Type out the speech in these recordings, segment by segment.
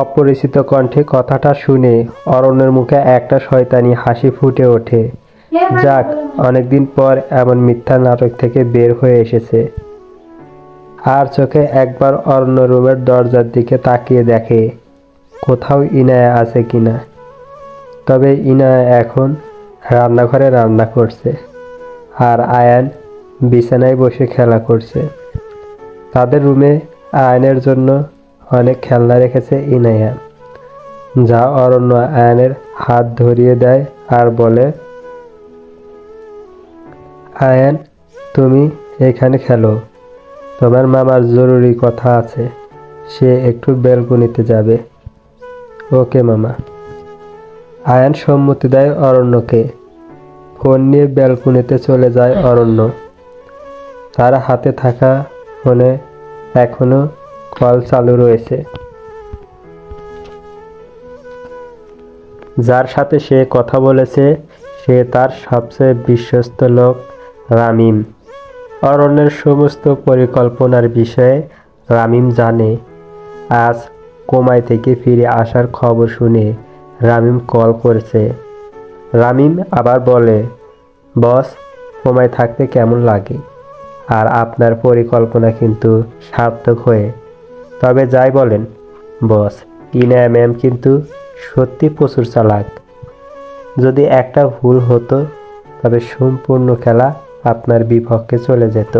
অপরিচিত কণ্ঠে কথাটা শুনে অরণ্যের মুখে একটা শয়তানি হাসি ফুটে ওঠে। যাক, অনেকদিন পর এমন মিথ্যা নাটক থেকে বের হয়ে এসেছে। আর চোখে একবার অরণ্য রুমের দরজার দিকে তাকিয়ে দেখে, কোথাও ইনায়া আছে কিনা। তবে ইনায়া এখন রান্নাঘরে রান্না করছে, আর আয়ান বিছানায় বসে খেলা করছে। তাদের রুমে আয়নের জন্য অনেক খেলনা রেখেছে ইনায়া যা অরণ্য আয়নের হাত ধরিয়ে দেয় আর বলে, আয়ান, তুমি এখানে খেলো। তোমার মামার জরুরি কথা আছে। সে একটু বেলকুনিতে যাবে। ওকে, মামা। আয়ান সম্মতি দেয় অরণ্যকে। ফোন নিয়ে ব্যালকনিতে চলে যায় অরণ্য। তার হাতে থাকা ফোনে এখনও কল চালু রয়েছে। যার সাথে সে কথা বলেছে, সে তার সবচেয়ে বিশ্বস্ত লোক রামিম। অরণ্যের সমস্ত পরিকল্পনার বিষয়ে রামিম জানে। আজ কোমাই থেকে ফিরে আসার খবর শুনে রামিম কল করেছে। রামিম আবার বলে, বস, কোমায় থাকতে কেমন লাগে? আর আপনার পরিকল্পনা কিন্তু সার্থক হয়ে তবে যাই বলেন, বস ইনায়া ম্যাম কিন্তু সত্যি প্রচুর চালাক। যদি একটা ভুল হতো, তবে সম্পূর্ণ খেলা আপনার বিপক্ষে চলে যেত।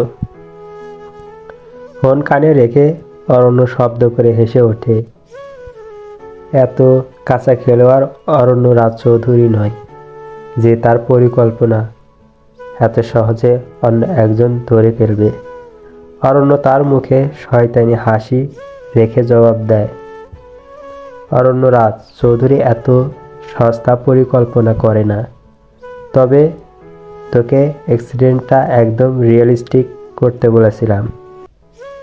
ফোন কানে রেখে অরণ্য শব্দ করে হেসে ওঠে। এত কাঁচা খেলোয়াড় অরণ্য রাজ চৌধুরী নয়, যে তার পরিকল্পনা এত সহজে অন্য একজন ধরে ফেলবে। অরণ্য তার মুখে শয়তানি হাসি রেখে জবাব দেয়। অরণ্য রাজ চৌধুরী এত সস্তা পরিকল্পনা করে না। তবে তোকে অ্যাক্সিডেন্টটা একদম রিয়েলিস্টিক করতে বলেছিলাম।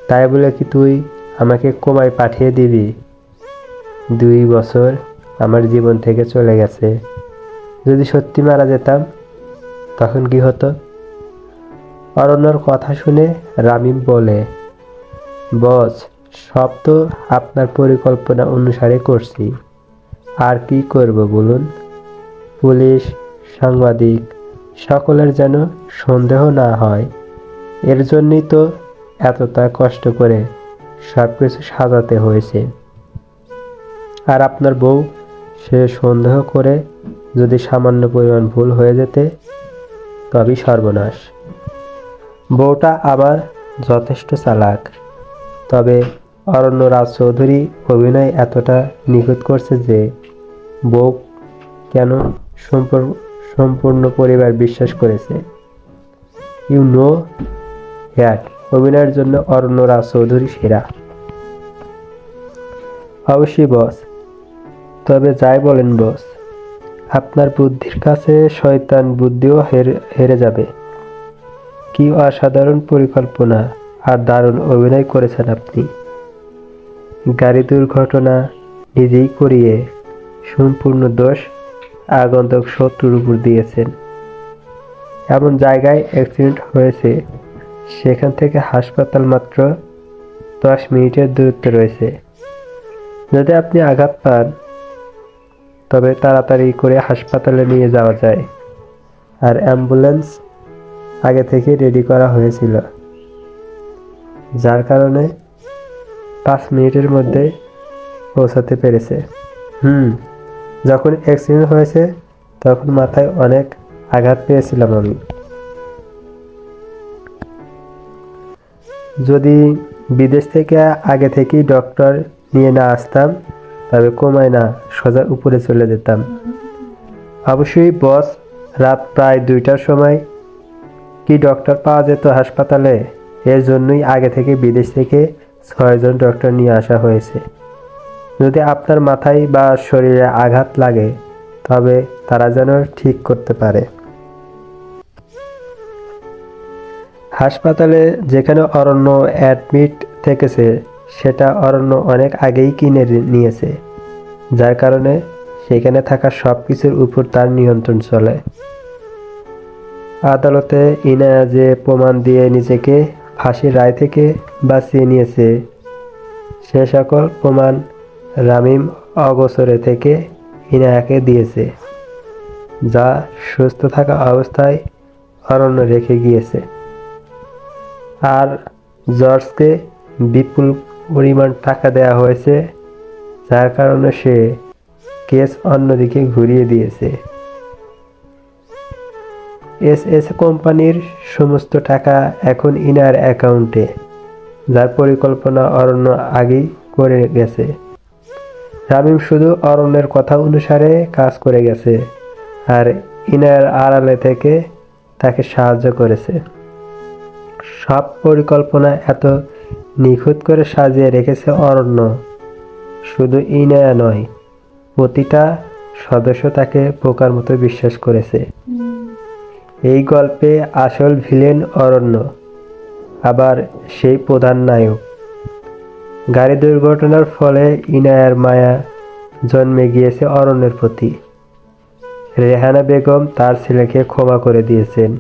তাই বলে কি তুই আমাকে কোমায় পাঠিয়ে দিবি? দুই বছর আমার জীবন থেকে চলে গেছে। যদি সত্যি মারা যেতাম, তখন কি হতো? অরণ্যর কথা শুনে রামিম বলে, বস সব তো আপনার পরিকল্পনা অনুসারে করছি। আর কি করব বলুন? পুলিশ, সাংবাদিক, সকলের যেন সন্দেহ না হয়। এর জন্যই তো এতটা কষ্ট করে সব কিছু সাজাতে হয়েছে। আর আপনার বউ সে সন্দেহ করে যদি সামান্য পরিমাণ ভুল হয়ে যেতে, তবেই সর্বনাশ। বউটা আবার যথেষ্ট চালাক। তবে অরণ্য রাজ চৌধুরী অভিনয় এতটা নিখুঁত করছে যে বউ কেন সম্পূর্ণ সম্পূর্ণ পরিবার বিশ্বাস করেছে। ইউ নো হ্যাট অভিনয়ের জন্য অরণ্য রাজ চৌধুরী সেরা। অবশ্যই বস তবে যাই বলেন বস আপনার বুদ্ধির কাছে শয়তান বুদ্ধিও হেরে হেরে যাবে। কি অসাধারণ পরিকল্পনা। আর দারুণ অভিনয় করেছেন আপনি। গাড়ি দুর্ঘটনা নিজেই করিয়ে সম্পূর্ণ দোষ আগন্তক শত্রুর উপর দিয়েছেন। এমন জায়গায় অ্যাক্সিডেন্ট হয়েছে, সেখান থেকে হাসপাতাল মাত্র দশ মিনিটের দূরত্বে রয়েছে। যদি আপনি আঘাত পান, তবে তাড়াতাড়ি করে হাসপাতালে নিয়ে যাওয়া যায়। আর অ্যাম্বুলেন্স আগে থেকে রেডি করা হয়েছিল। যার কারণে পাঁচ মিনিটের মধ্যে পৌঁছাতে পেরেছে। হুম, যখন অ্যাক্সিডেন্ট হয়েছে, তখন মাথায় অনেক আঘাত পেয়েছিলাম আমি। যদি বিদেশ থেকে আগে থেকেই ডক্টর নিয়ে না আসতাম, তবে কমায় না, সোজা উপরে চলে যেতাম। অবশ্যই বস রাত প্রায় দুইটার সময় কি ডক্টর পাওয়া যেত হাসপাতালে? এর জন্যই আগে থেকে বিদেশ থেকে ছয়জন ডক্টর নিয়ে আসা হয়েছে। যদি আপনার মাথায় বা শরীরে আঘাত লাগে, তবে তারা যেন ঠিক করতে পারে। হাসপাতালে যেখানে অরণ্য অ্যাডমিট থেকেছে, সেটা অরণ্য অনেক আগেই কিনে নিয়েছে। যার কারণে সেখানে থাকা সব কিছুর উপর তার নিয়ন্ত্রণ চলে। আদালতে ইনায়া যে প্রমাণ দিয়ে নিজেকে ফাঁসির রায় থেকে বাঁচিয়ে নিয়েছে। সে সকল প্রমাণ রামিম অগোচরে থেকে ইনায়াকে দিয়েছে, যা সুস্থ থাকা অবস্থায় অরণ্য রেখে গিয়েছে। আর জর্জকে বিপুল পরিমাণ টাকা দেওয়া হয়েছে, যার কারণে সে কেস অন্যদিকে ঘুরিয়ে দিয়েছে। এস এস কোম্পানির সমস্ত টাকা এখন ইনার অ্যাকাউন্টে, যার পরিকল্পনা অরণ্য আগেই করে গেছে। রামিম শুধু অরণ্যের কথা অনুসারে কাজ করে গেছে আর ইনার আড়ালে থেকে তাকে সাহায্য করেছে। সব পরিকল্পনা এত নিখুঁত করে সাজিয়ে রেখেছে অরণ্য। শুধু ইনায়া নয়, প্রতিটা সদস্য তাকে পোকার মতো বিশ্বাস করেছে। এই গল্পে আসল ভিলেন অরণ্য, আবার সেই প্রধান নায়ক। গাড়ি দুর্ঘটনার ফলে ইনায়ার মায়া জন্মে গিয়েছে অরণ্যের প্রতি। রেহানা বেগম তার ছেলেকে ক্ষমা করে দিয়েছেন।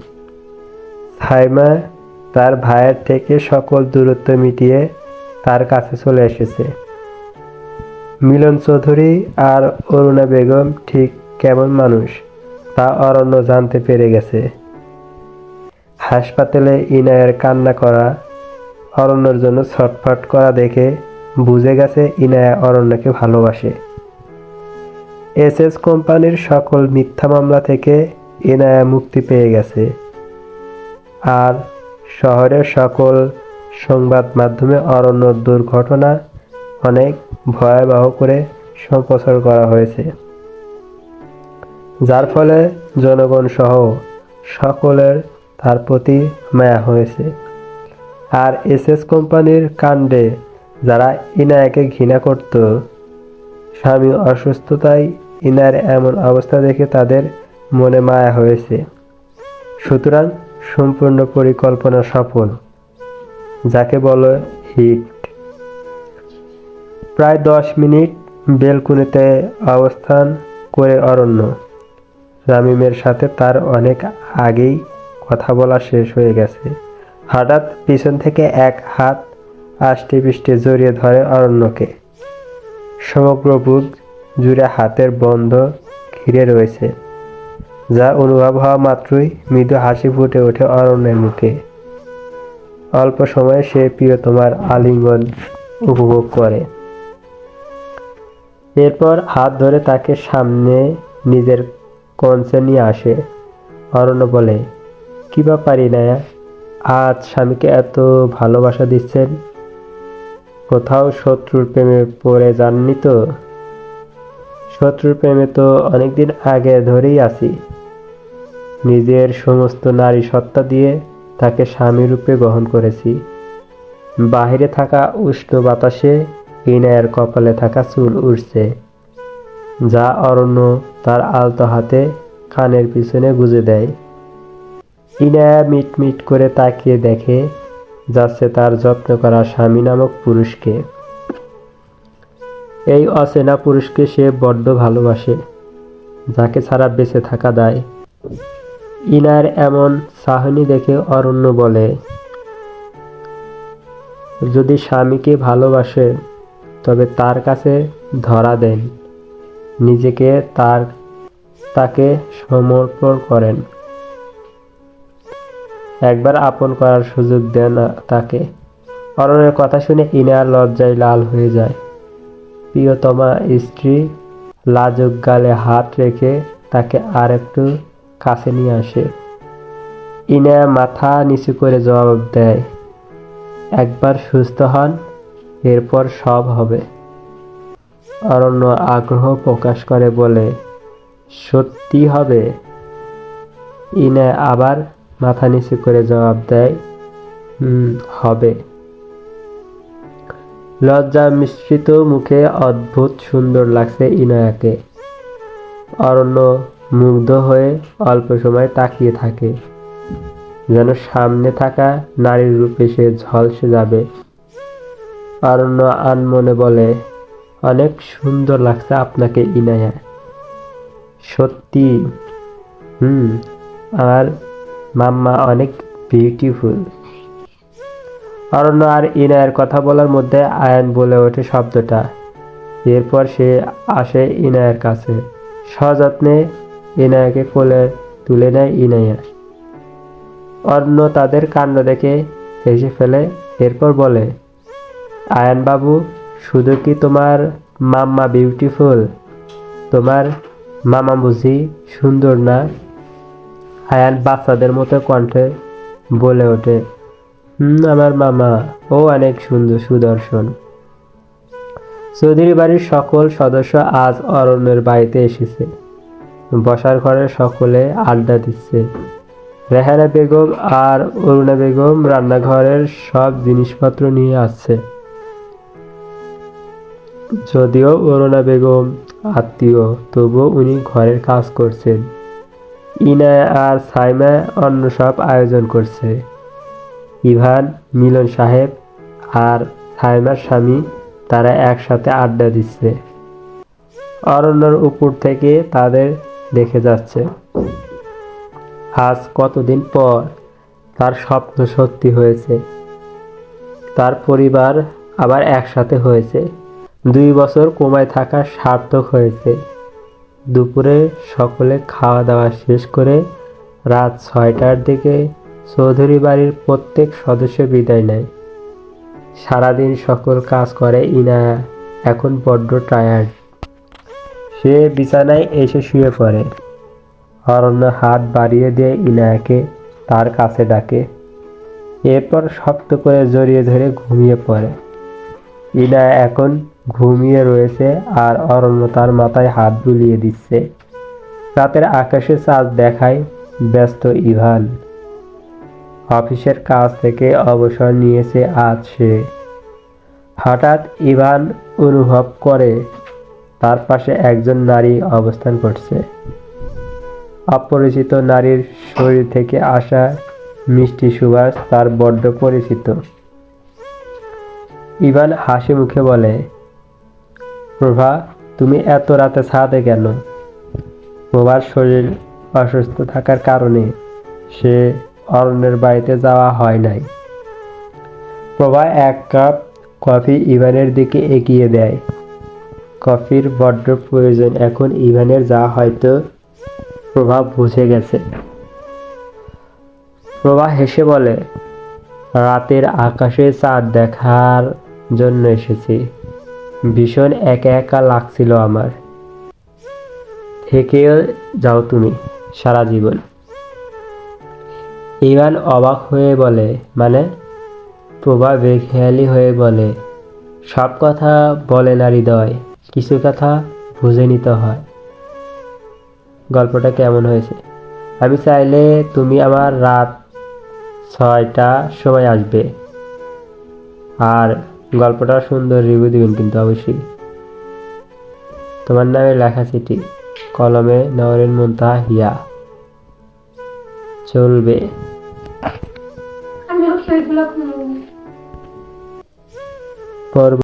সাইমা তার ভাইয়ের থেকে সকল দূরত্ব মিটিয়ে তার কাছে চলে এসেছে। মিলন চৌধুরী আর অরুণা বেগম ঠিক কেমন মানুষ? তা অরণ্য জানতে পেরে গেছে। হাসপাতালে ইনায়ের কান্না করা, অরণ্যর জন্য ছটফট করা দেখে বুঝে গেছে ইনায়া অরণ্যকে ভালোবাসে। এস এস কোম্পানির সকল মিথ্যা মামলা থেকে ইনায়া মুক্তি পেয়ে গেছে। আর শহরের সকল সংবাদ মাধ্যমে অরণ্যর দুর্ঘটনা অনেক ভয়াবহ করে সম্প্রচার করা হয়েছে। যার ফলে জনগণ সহ সকলের তার প্রতি মায়া হয়েছে। আর এসএস কোম্পানির কাণ্ডে যারা ইনায়াকে ঘৃণা করত, স্বামী অসুস্থতায় ইনার এমন অবস্থা দেখে তাদের মনে মায়া হয়েছে। সুতরাং সম্পূর্ণ পরিকল্পনা সফল, যাকে বলে হিট। প্রায় দশ মিনিট বেলকুনিতে অবস্থান করে অরণ্য। রামিমের সাথে তার অনেক আগেই কথা বলা শেষ হয়ে গেছে। হঠাৎ পিছন থেকে এক হাত আষ্টে পৃষ্ঠে জড়িয়ে ধরে অরণ্যকে। সমগ্র বুক জুড়ে হাতের বন্ধ ঘিরে রয়েছে, যা অনুভব হওয়া মাত্রই মৃদু হাসি ফুটে ওঠে অরণ্যের মুখে। অল্প সময়ে সে প্রিয়তমার আলিঙ্গন উপভোগ করে। এরপর হাত ধরে তাকে সামনে নিজের কঞ্চে নিয়ে আসে। অরণ্য বলে, কি ব্যাপারি নায়া আজ স্বামীকে এত ভালোবাসা দিচ্ছেন? কোথাও শত্রুর প্রেমে পড়ে যাননি তো? শত্রুর প্রেমে তো অনেকদিন আগে ধরেই আছি। নিজের সমস্ত নারী সত্তা দিয়ে তাকে স্বামী রূপে গ্রহণ করেছি। বাহিরে থাকা উষ্ণ বাতাসে ইনায়ের কপালে থাকা চুল উঠছে যা অরণ্য তার আলতো হাতে কানের পিছনে গুজে দেয়। ইনায়া মিট মিট করে তাকিয়ে দেখে যাচ্ছে তার যত্ন করা স্বামী নামক পুরুষকে। এই অচেনা পুরুষকে সে বড্ড ভালোবাসে, যাকে ছাড়া বেঁচে থাকা দায়। ইনার এমন সাহনি দেখে অরণ্য বলে, যদি স্বামীকে ভালোবাসে, তবে তার কাছে ধরা দেন। নিজেকে তার, তাকে সমর্পণ করেন। একবার আপন করার সুযোগ দেন তাকে। অরণের কথা শুনে ইনার লজ্জায় লাল হয়ে যায়। প্রিয়তমা স্ত্রী লাজুক গালে হাত রেখে তাকে আর একটু কাছে নিয়ে আসে। ইনা মাথা নিচু করে জবাব দেয়, একবার সুস্থ হন, এরপর সব হবে। অরণ্য আগ্রহ প্রকাশ করে বলে, সত্যি হবে? ইনা আবার মাথা নিচু করে জবাব দেয় হবে। লজ্জা মিশ্রিত মুখে অদ্ভুত সুন্দর লাগছে ইনায়াকে। অরণ্য মুগ্ধ হয়ে অল্প সময় তাকিয়ে থাকে, যেন সামনে থাকা নারীর রূপে সে ঝলসে যাবে। অরণ্য আনমনে বলে অনেক সুন্দর লাগছে আপনাকে ইনায়া। সত্যি। হুম, আর মাম্মা অনেক বিউটিফুল অরণ্য আর ইনায়ের কথা বলার মধ্যে আয়ান বলে ওঠে শব্দটা। এরপর সে আসে ইনায়ের কাছে। সযত্নে ইনায়াকে কোলে তুলে নেয় ইনায়া। অন্য তাদের কাণ্ড দেখে হেসে ফেলে, এরপর বলে, আয়ান বাবু শুধু কি তোমার মাম্মা বিউটিফুল তোমার মামা বুঝি সুন্দর না? আয়ান বাচ্চাদের মতো কণ্ঠে বলে ওঠে, হুম, আমার মামা, ও অনেক সুন্দর সুদর্শন। চৌধুরী বাড়ির সকল সদস্য আজ অরণ্যের বাড়িতে এসেছে। বসার ঘরে সকলে আড্ডা দিচ্ছে। রেহানা বেগম আর অরুণা বেগম রান্নাঘরের সব জিনিসপত্র নিয়ে আসছে। যদিও অরুণা বেগম আত্মীয়, তবুও উনি ঘরের কাজ করছেন। ইনা আর সাইমা অন্য সব আয়োজন করছে। ইভান, মিলন সাহেব আর সাইমার স্বামী, তারা একসাথে আড্ডা দিচ্ছে। অরণ্যর উপর থেকে তাদের দেখে যাচ্ছে। আজ কতদিন পর তার স্বপ্ন সত্যি হয়েছে। তার পরিবার আবার একসাথে হয়েছে। দুই বছর কোমায় থাকা সার্থক হয়েছে। দুপুরে সকলে খাওয়া দাওয়া শেষ করে রাত ছয়টার দিকে চৌধুরী বাড়ির প্রত্যেক সদস্য বিদায় নেয়। সারাদিন সকল কাজ করে ইনা এখন বড্ড টায়ার্ড। সে বিছানায় এসে শুয়ে পড়ে। অরণ্য হাত বাড়িয়ে দিয়ে ইনায়াকে তার কাছে ডাকে। এরপর শক্ত করে জড়িয়ে ধরে ঘুমিয়ে পড়ে। ইনায়া এখন ঘুমিয়ে রয়েছে আর অরণ্য তার মাথায় হাত বুলিয়ে দিচ্ছে। রাতের আকাশে চাঁদ দেখায় ব্যস্ত ইভান। অফিসের কাজ থেকে অবসর নিয়েছে আজ সে। হঠাৎ ইভান অনুভব করে, তার পাশে একজন নারী অবস্থান করছে। অপরিচিত নারীর শরীর থেকে আসা মিষ্টি সুবাস তার বড্ড পরিচিত। ইভান হাসি মুখে বলে প্রভা, তুমি এত রাতে ছাদে কেন প্রভার শরীর অসুস্থ থাকার কারণে সে অরণ্যের বাড়িতে যাওয়া হয় নাই। প্রভা এক কাপ কফি ইভানের দিকে এগিয়ে দেয়। কফির বড্ড প্রয়োজন, এখন ইভানের যা হয়তো প্রভাব বুঝে গেছে। প্রভা হেসে বলে, রাতের আকাশে চাঁদ দেখার জন্য এসেছি। ভীষণ একা একা লাগছিল আমার। থেকেও যাও তুমি সারা জীবন। ইভান অবাক হয়ে বলে মানে? প্রভা বেখেয়ালি হয়ে বলে, সব কথা বলে না হৃদয়, কিছু কথা বুঝে নিতে হয়। গল্পটা কেমন হয়েছে? আমি চাইলে তুমি আমার রাত ছয়টা সময় আসবে। আর গল্পটা সুন্দর রিভিউ দিবেন কিন্তু অবশ্যই। তোমার নামে লেখা চিঠি কলমে নওরেন মুন্তাহা হিয়া চলবে আমি